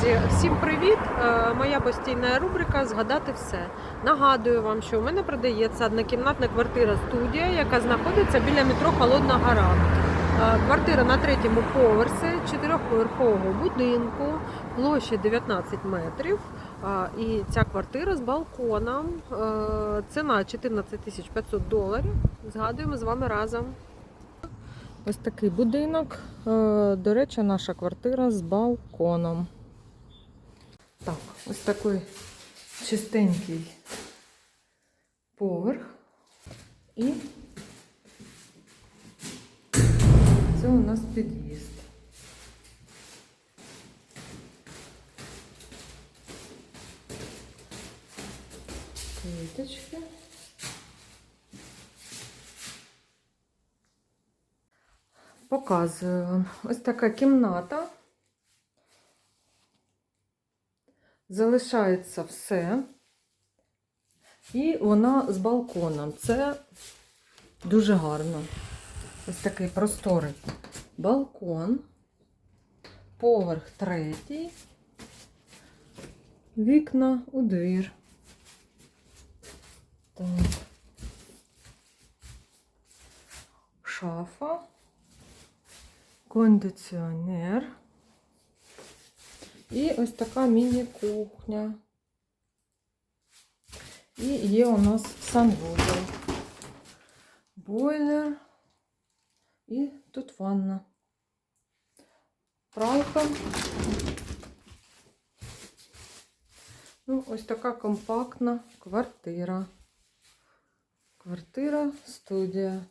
Друзі, всім привіт! Е, Моя постійна рубрика Згадати все. Нагадую вам, що у мене продається однокімнатна квартира студія, яка знаходиться біля метро Холодна Гора. Е, Квартира на третьому поверсі чотирьохповерхового будинку, площі 19 метрів. Е, І ця квартира з балконом. Ціна 14 500 доларів. Згадуємо з вами разом. Ось такий будинок. До речі, наша квартира з балконом. Так, ось такий чистенький поверх. І це у нас під'їзд. Квіточки. Показую вам. Ось така кімната. Залишається все. І вона з балконом. Це дуже гарно. Ось такий просторий балкон. Поверх третій. Вікна у двір. Так. Шафа кондиціонер. І ось така міні-кухня. І є у нас санвузол. Бойлер. І тут ванна. Пралка. Ну, ось така компактна квартира. Квартира, студія.